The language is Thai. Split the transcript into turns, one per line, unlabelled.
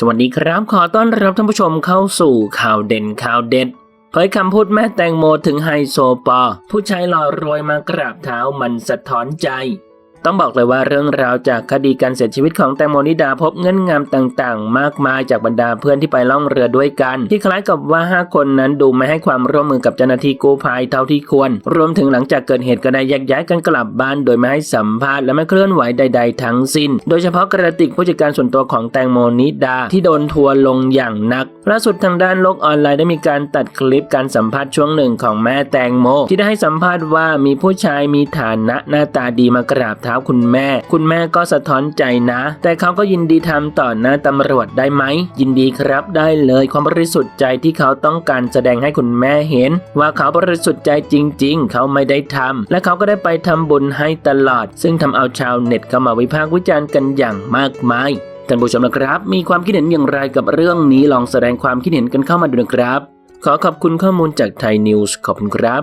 สวัสดีครับขอต้อนรับท่านผู้ชมเข้าสู่ข่าวเด่นข่าวเด็ดเผยคำพูดแม่แตงโมถึงไฮโซปอ ผู้ชายหล่อรวยมากราบเท้ามันสะท้อนใจ ต้องบอกเลยว่าเรื่องราวจากคดีการเสียชีวิตของแตงโมนิดาพบเงื่อนงำต่างๆ มากมายจากบรรดาเพื่อนที่ไปล่องเรือด้วยกัน ที่คล้ายกับว่า 5 คนนั้นดูไม่ให้ความร่วมมือกับเจ้าหน้าที่กู้ภัยเท่าที่ควร รวมถึงหลังจากเกิดเหตุก็ได้แยกย้ายกันกลับบ้าน โดยไม่ให้สัมภาษณ์และไม่เคลื่อนไหวใด ๆ ทั้งสิ้น โดยเฉพาะกระติกผู้จัดการส่วนตัวของแตงโมนิดาที่โดนทัวลงอย่างหนักล่าสุดทางด้านโลกออนไลน์ได้มีการตัดคลิปการสัมภาษณ์ช่วงหนึ่งของแม่แตงโม ที่ได้ให้สัมภาษณ์ว่ามีผู้ชายมีฐานะหน้าตาดีมากราบท้าคุณแม่ คุณแม่ก็สะท้อนใจนะ แต่เขาก็ยินดีทำต่อหน้าตำรวจได้ไหม ยินดีครับได้เลยความบริสุทธิ์ใจที่เขาต้องการแสดงให้คุณแม่เห็น ว่าเขาบริสุทธิ์ใจจริง ๆ เขาไม่ได้ทำและเขาก็ได้ไปทำบุญให้ตลอด ซึ่งทำเอาชาวเน็ตเข้ามาวิพากษ์วิจารณ์กันอย่างมากมายท่านผู้ชมนะครับ มีความคิดเห็นอย่างไรกับเรื่องนี้ลองแสดงความคิดเห็นกันเข้ามาดูนะครับ ขอขอบคุณข้อมูลจากไทยนิวส์ขอบคุณครับ